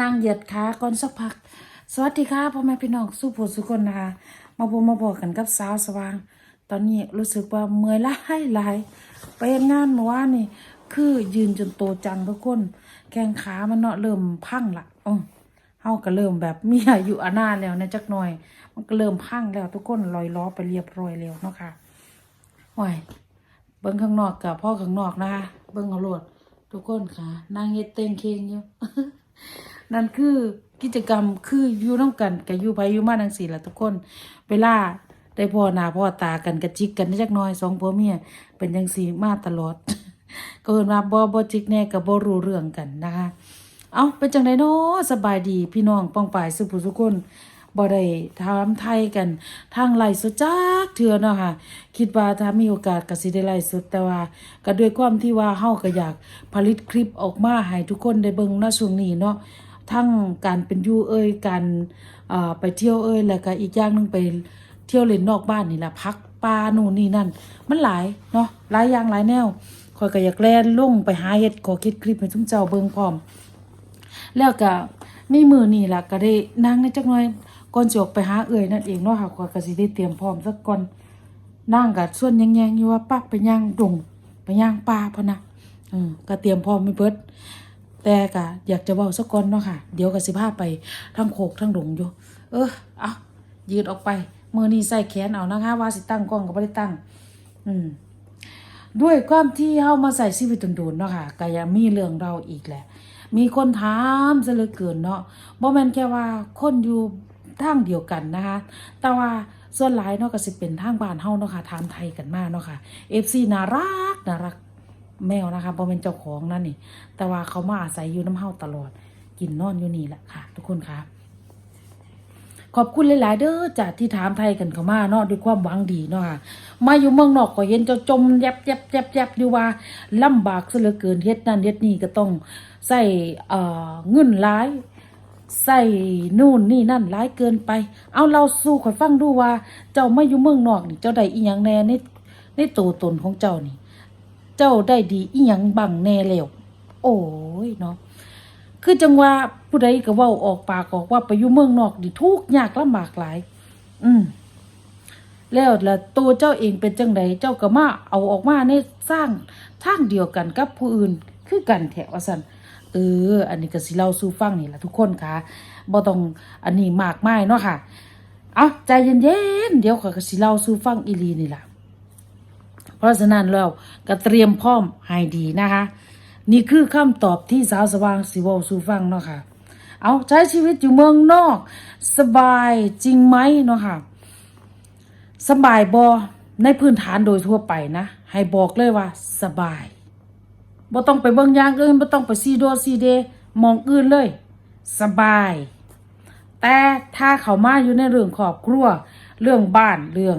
นางเหยียดขาก่อนสักพัก สวัสดีค่ะพ่อแม่พี่น้องสู้ผู้สุคนนะคะ มาพบมาบอกกันกับสาวสว่าง ตอนนี้รู้สึกว่าเมื่อยหลาหลายไปเฮ็ดงานเมื่อวานนี่ คือยืนจนโตจังทุกคน แข้งขามันเนาะเริ่มพังละอือเฮาก็เริ่มแบบมีอายุอานาแล้วนะจักหน่อย มันก็เริ่มพังแล้วทุกคนลอยล้อไปเรียบร้อยแล้วเนาะค่ะโอ้ยเบิ้งข้างนอกกับพ่อข้างนอกนะคะเบิ้งเอาโลดทุกคนค่ะนางเฮ็ดเต้งเคงอยู่ นั่นคือกิจกรรมคืออยู่น้ำกันกับอยู่ไปอยู่มาทั้งสี่ละทุกคน เวลาได้พ่อหน้าพ่อตากันกระจิกกันนิดจักน้อยสองพ่อเมียเป็นจังสี่มาตลอด ก็เห็นว่าบ่บ่จิกแน่กับบ่รู้เรื่องกันนะคะ เอาเป็นจังไดเนาะสบายดีพี่น้องป้องปายสุขุสุคน บ่ได้ถามไทยกันทางไลฟ์สดจักเทื่อเนาะค่ะ คิดว่าถ้ามีโอกาสก็สิได้ไลฟ์สดแต่ว่า ก็ด้วยความที่ว่าเฮาก็อยากผลิตคลิปออกมาให้ทุกคนได้เบิ่งณช่วงนี้เนาะทั้งการเป็นอยู่เอ่ยการไปเที่ยวเอ่ยแล้วก็อีกอย่างนึงไปเที่ยวเล่นนอกบ้านนี่แหละพักป่าโน่นนี่นั่น มันหลายเนาะหลายอย่างหลายแนวข่อยก็อยากแล่นลงไปหาเฮ็ดขอคิดคลิปให้ทุกเจ้าเบิ่งพร้อม แล้วก็มีมือนี่ล่ะก็ได้นั่งในจักหน่อย ก่อนสิออกไปหาเอ่ยนั่นเองเนาะค่ะก็สิได้เตรียมพร้อมสักก่อนนั่งกับส่วนแยงๆอยู่ว่าปักไปย่างดงไปย่างป่าพะนะอืมก็เตรียมพร้อมไม่เบิด แต่ก็อยากจะเว้าสักก่อนเนาะค่ะ เดี๋ยวก็สิพาไปทั้งโคกทั้งดงอยู่ เออเอายืดออกไปมือนี้ใส่แขนเอานะคะว่าสิตั้งกล้องก็บ่ได้ตั้ง อืมด้วยความที่เฮามาใส่ชีวิตโดนๆเนาะค่ะก็ยังมีเรื่องเราอีกแหละ มีคนถามซะเหลือเกินเนาะบ่แม่นแค่ว่าคนอยู่ ทางเดียวกันนะคะ แต่ว่าส่วนหลายเนาะก็สิเป็นทางบ้านเฮาเนาะค่ะถามไทยกันมาเนาะค่ะ FC น่ารักน่ารักแมวนะคะบ่แม่นเจ้าของนั่นนี่ แต่ว่าเขามาอาศัยอยู่น้ำเฮาตลอด กินนอนอยู่นี่แหละค่ะ ทุกคนค่ะ ขอบคุณหลาย ๆ เด้อจากที่ถามไทยกันเข้ามาเนาะด้วยความหวังดีเนาะค่ะ มาอยู่เมืองนอกก็เห็นเจ้าจมยับยับยับยับอยู่ว่าลำบากซะเหลือเกินเฮ็ดนั่นเฮ็ดนี่ก็ต้องใส่เอ่อเงินหลาย ใส่นู่นนี่นั่นหลายเกินไป เอาเราสู้ข่อยฟังดูว่า เจ้ามาอยู่เมืองนอกนี่เจ้าได้อีหยังแน่ในในตัวตนของเจ้านี่ เจ้าได้ดีอีหยังบังแน่แล้วโอ้ยเนาะคือจังว่าผู้ใดก็ว้าออกปากออกว่าไปอยู่เมืองนอกนี่ทุกยากลำบากหลาย อืมแล้วละตัวเจ้าเองเป็นจังใดเจ้าก็มาเอาออกมาในสร้างทางเดียวกันกับผู้อื่นคือกันแถว่าซั่น เออ อันนี้ก็สิเล่าสู่ฟังนี่แหละทุกคนค่ะบ่ต้องอันนี้มากมายเนาะค่ะ เอาใจเย็นๆเดี๋ยวข้อยก็สิเล่าสู่ฟังอีลีนี่ล่ะเพราะฉะนั้นแล้วก็เตรียมพร้อมให้ดีนะคะ นี่คือคำตอบที่สาวสว่างสิเวาสู่ฟังเนาะค่ะ เอาใช้ชีวิตอยู่เมืองนอก สบายจริงไหมเนาะค่ะสบายบอในพื้นฐานโดยทั่วไปนะ ให้บอกเลยว่าสบาย บ่ต้องไปเบิ่งอย่างอื่นบ่ต้องไปซีโดซีเดมองอื่นเลย สบาย แต่ถ้าเขามาอยู่ในเรื่องครอบครัว เรื่องบ้านเรื่อง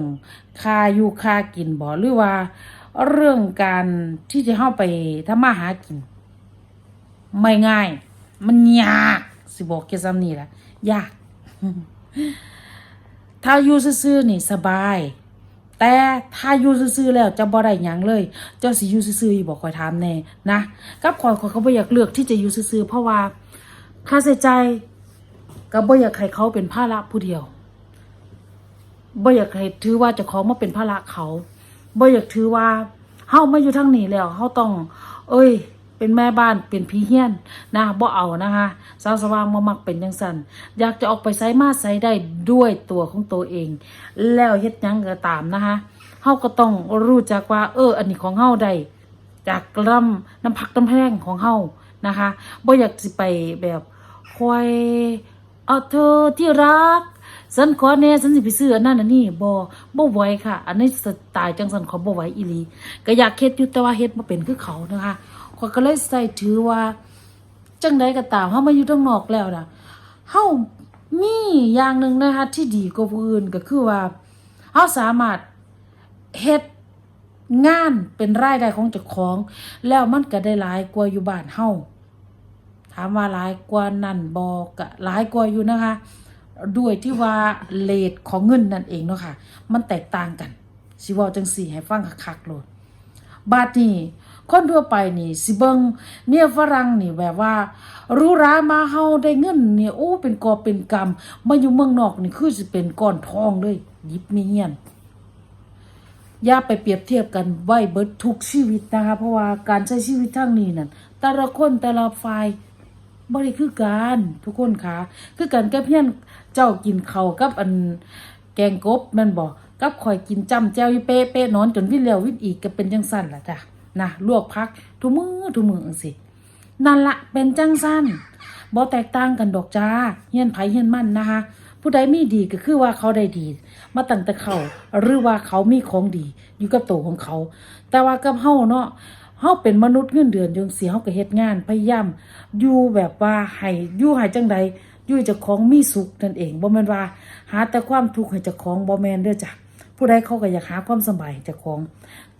ค่าอยู่ค่ากินบ่หรือว่า เรื่องการที่จะเข้าไปทำมาหากิน ไม่ง่าย มันยากสิบอกแค่ซ้ำนี่แหละยาก ถ้าอยู่ซื่อๆนี่สบาย แต่ถ้าอยู่ซื่อๆแล้วจะบ่ได้หยังเลย เจ้าสิอยู่ซื่อๆอยู่บอกคอยถามแน่นะกับขอยขอยเขาบ่อยากเลือกที่จะอยู่ซื่อๆเพราะว่าค่าใช้จ่ายก็บ่อยากให้เขาเป็นภาระผู้เดียวบ่อยากให้ถือว่าจะของมาเป็นภาระเขาบ่อยากถือว่าเฮามาอยู่ทางนี้แล้วเฮาต้อง เอ้ย เป็นแม่บ้านเป็นพี่เฮียนนะบ่เอานะคะสาวสว่างบ่มักเป็นจังซั่นอยากจะออกไปไสมาไสได้ด้วยตัวของตัวเอง แล้วเฮ็ดยังก็ตามนะคะเฮาก็ต้องรู้จักว่า เออ อันนี้ของเฮาได้จากลำน้ำพักน้ำแพงของเฮานะคะบ่อยากสิไปแบบคอยเอาเธอที่รักฉันขอแน่ฉันสิไปซื้ออันนั้นอันนี้บ่บ่ไหวค่ะ อันนี้สไตล์จังสันขอบ่ไหวอีหลีก็อยากเฮ็ดอยู่แต่ว่าเฮ็ดบ่เป็นคือเขานะคะ ข้อยก็เลยใส่ถือว่า จังใดก็ตามเฮามาอยู่ทางนอกแล้วนะเฮามีอย่างหนึ่งนะคะที่ดีกว่าผู้อื่นก็คือว่าเฮาสามารถเฮ็ดงานเป็นรายได้ของเจ้าของ แล้วมันก็ได้หลายกว่าอยู่บ้านเฮาถามว่าหลายกว่านั่นบ่ก็หลายกว่าอยู่นะคะ ด้วยที่ว่าเลทของเงินนั่นเองเนาะค่ะ มันแตกต่างกันสิว่าจังสี่ให้ฟังคักๆโลดบาทนี้ คนทั่วไปนี่สิเบิงเมียฝรั่งนี่แบบว่า รู้รามาเฮาได้เงินเนี่ยโอ้เป็นกอเป็นกำมมาอยู่เมืองนอกนี่คือสิเป็นก้อนทองเลยยิบมีเฮียนอย่าไปเปรียบเทียบกันไว้เบิดทุกชีวิตนะคะเพราะว่าการใช้ชีวิตทั้งนี้นั่นแต่ละคนแต่ละฝ่ายบ่ได้คือกันทุกคนคะคือกันกับเพียนเจ้ากินเขากับอันแกงกบแม่นบ่กับข่อยกินจำแจ่วยู่เป๊ะๆนอนจนวิ่นแล้ววิ่นอีกก็เป็นจังซั่นล่ะจ้ะ นะลวกพักทุมือทุมือจังซี่นั่นละเป็นจังซั่นบ่แตกต่างกันดอกจ้าเฮียนไผเฮียนมันนะคะ ผู้ใดมีดีก็คือว่าเขาได้ดี มาตั้งแต่เขาหรือว่าเขามีของดี อยู่กับตัวของเขา แต่ว่ากับเฮาเนาะเฮาเป็นมนุษย์เงินเดือนจังซี่เฮาก็เฮ็ดงานพยายามอยู่แบบว่าให้อยู่ให้จังใดอยู่เจ้าของมีสุขนั่นเองบ่แม่นว่า หาแต่ความทุกข์ให้เจ้าของบ่แม่นเด้อจ้ะ ผู้ใดเขาก็อยากหาความสบายเจ้าของ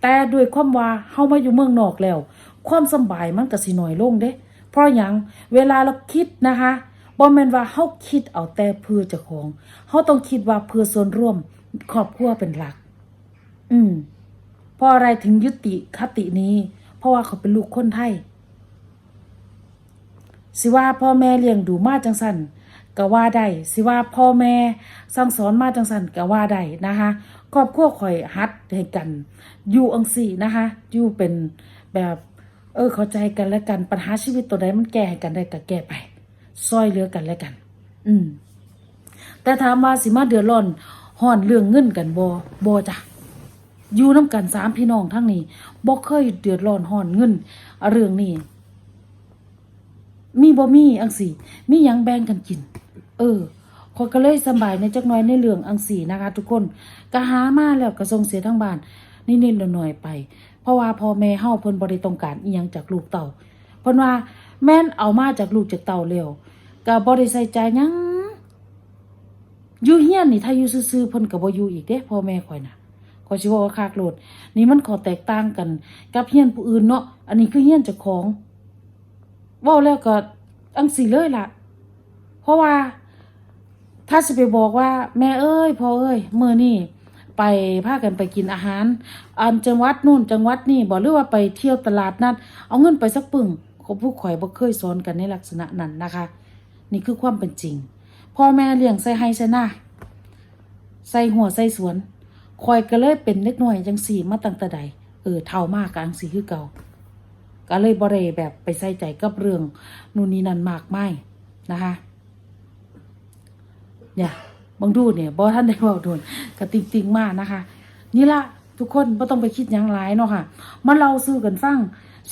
แต่ด้วยความว่าเฮามาอยู่เมืองนอกแล้ว ความสบายมันก็สิหน้อยลงเด้เพราะหยังเวลาเราคิดนะคะบ่แม่นว่าเฮาคิดเอาแต่เพื่อเจ้าของเฮาต้องคิดว่าเพื่อส่วนร่วมครอบครัวเป็นหลัก อืมพราะอะไรถึงยุติคตินี้ เพราะว่าเขาเป็นลูกคนไทย สิว่าพ่อแม่เลี้ยงดูมาจังสัน ก็ว่าได้สิว่าพ่อแม่สั่งสอนมาจังสันก็ว่าได้นะคะครอบครัวข่อยฮัดให้กัน อยู่อังสีนะคะอยู่เป็นแบบเออเข้าใจกันและกันปัญหาชีวิตตัวใดมันแก้ให้กันได้ก็แก้ไปซอยเหลือกันและกัน อืม แต่ถามว่าสิมาเดือดร้อนห่อนเรื่องเงินกันบ่บ่จ้ะอยู่น้ำกันสามพี่น้องทั้งนี้บ่เคยเดือดร้อนห่อนเงินเรื่องนี้ มีบ่มีอังสีมีหยังแบ่งกันกิน เออขอยก็เลยสบายในจักหน้อยในเรื่องอังสีนะคะ ทุกคนก็หามาแล้วก็ส่งเสียทั้งบ้านนิดๆหน่อยๆไป เพราะว่าพ่อแม่เฮาเพิ่นบ่ได้ต้องการอีหยังจากลูกเต่าเพิ่นว่าแม่นเอามาจากลูกจากเต่าแล้วก็บ่ได้ใส่ใจหยังอยู่เฮียนนี่ถ้าอยู่ซื่อๆเพิ่นก็บ่อยู่อีกเด้พ่อแม่ข่อยน่ะข่อยสิว่าว่าคากโลดนี่มันขอแตกต่างกัน กับเฮียนผู้อื่นเนาะอันนี้คือเฮียนเจ้าของ ว้าแล้วก็อังสีเลยล่ะ เพราะว่า ถ้าสิไปบอกว่า แม่เอ้ยพ่อเอ้ยเมื่อนี่ไปพากันไปกินอาหาร อันจังหวัดนู่นจังหวัดนี่บอกหรือว่าไปเที่ยวตลาดนัดเอาเงินไปสักปึ่งเขาผู้ข่อยบ่เคยสอนกันในลักษณะนั้นนะคะ นี่คือความเป็นจริงพ่อแม่เลี้ยงใส่ให้ใส่หน้าใส่หัวใส่สวนคอยก็เลยเป็นเล็กน้อยจังสี่มาตั้งแต่ใดเออเท่ามากกอังสีคือเก่า ก็เลยบริแบบไปใส่ใจกับเรื่องนู่นนี่นั่นมากไม่นะคะ เนี่ยบางดูเนี่ยบอท่านได้บอกโดนกระติงติงมากนะคะ นี่ละทุกคนไม่ต้องไปคิดยังหลายเนาะค่ะมาเราสู้อกันฟัง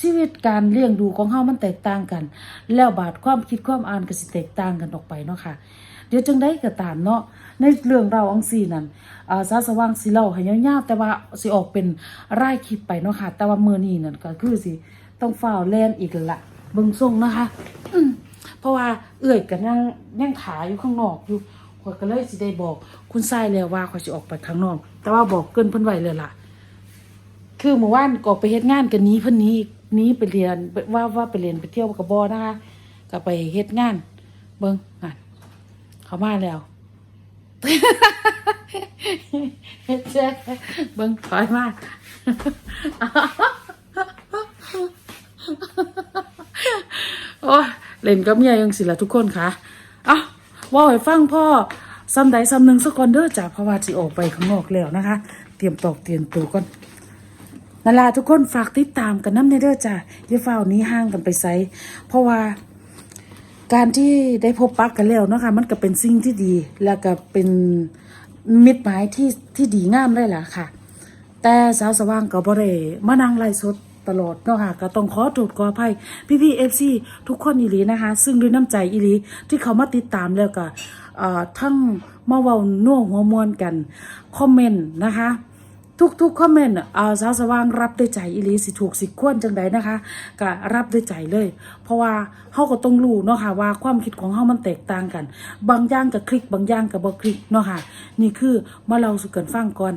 ชีวิตการเลี้ยงดูของเฮามันแตกต่างกัน แล้วบาดความคิดความอ่านก็สิแตกต่างกันออกไปเนาะค่ะ เดี๋ยวจังได้ก็ตามเนาะในเรื่องเราอังซีนั่นอาสาสว่างสิเล่าให้ยาวๆแต่ว่าสิออกเป็นรายคลิปไปเนาะค่ะ แต่ว่ามื้อนี้นั่นก็คือสิ ต้องเฝ้าแล่นอีกละเบิ่งทรงนะคะอืเพราะว่าเอื้อยกันยังยังขาอยู่ข้างนอกอยู่ข่อยก็เลยสิได้บอก คุณทรายแล้วว่าข่อยสิออกไปข้างนอก แต่ว่าบอกเกินเพิ่นไว้เลยล่ะ คือเมื่อวานก็ไปเฮ็ดงานกันนี้เพิ่นนี้นี้ไปเรียนว่าว่าไปเรียนไปเที่ยวกับบอนะคะก็ไปเฮ็ดงาน เบิ่งนั่นเขามาแล้วเฮ็ดแจ๊เบิ่งถอยมา โอ้เล่นกับเมียยังสิละทุกคนค่ะอะเว่าให้ฟังพ่อซ้ำใดซ้ำหนึ่งสักคนเด้อจ้ะเพราะว่าสิออกไปข้างนอกแล้วนะคะ เตรียมตอกเตรียมตัวก่อนนั่นล่ะทุกคนฝากติดตามกันน้ำในเด้อจ้ะย่าเฝ้าวนี้ห่างกันไปไสเพราะว่า การที่ได้พบปักกันแล้วนะคะมันก็เป็นสิ่งที่ดี แล้วก็เป็นมิตรหมายที่ที่ดีงามเลยล่ะค่ะ แต่สาวสว่างก็บ่ได้มานั่งไล่สด ตลอดเนาะค่ะก็ต้องขอโทษขออภัยพี่พี่เอฟซีทุกคนอีหลีนะคะ ซึ่งด้วยน้ำใจอีหลีที่เขามาติดตามแล้วก็ทั้งมาเว้าน่วหัวมวนกันคอมเมนต์นะคะทุกๆคอมเมนต์อาสาวสว่างรับด้วยใจอีหลีสิถูกสิควรจังใดนะคะก็รับด้วยใจเลย เพราะว่าเฮาก็ต้องรู้เนาะค่ะว่าความคิดของเฮามันแตกต่างกัน บางอย่างก็คลิกบางอย่างก็บ่คลิกเนาะค่ะนี่คือมาเล่าสู่กันฟังก่อน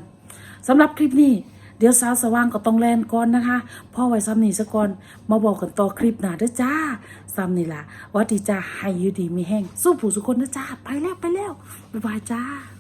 สำหรับคลิปนี้ ดี๋ยวสาวสว่างก็ต้องแลนก่อนนะคะพ่อไว้ซ้ำนี่ซะก่อนมาบอกกันต่อคลิปหนาเด้อจ้าซ้ำนี่ล่ะวัดดีจ้าให้ยูดีมีแห้งสู้ผู้สุคนนะจ้าไปแล้วไปแล้วบ๊ายบายจ้า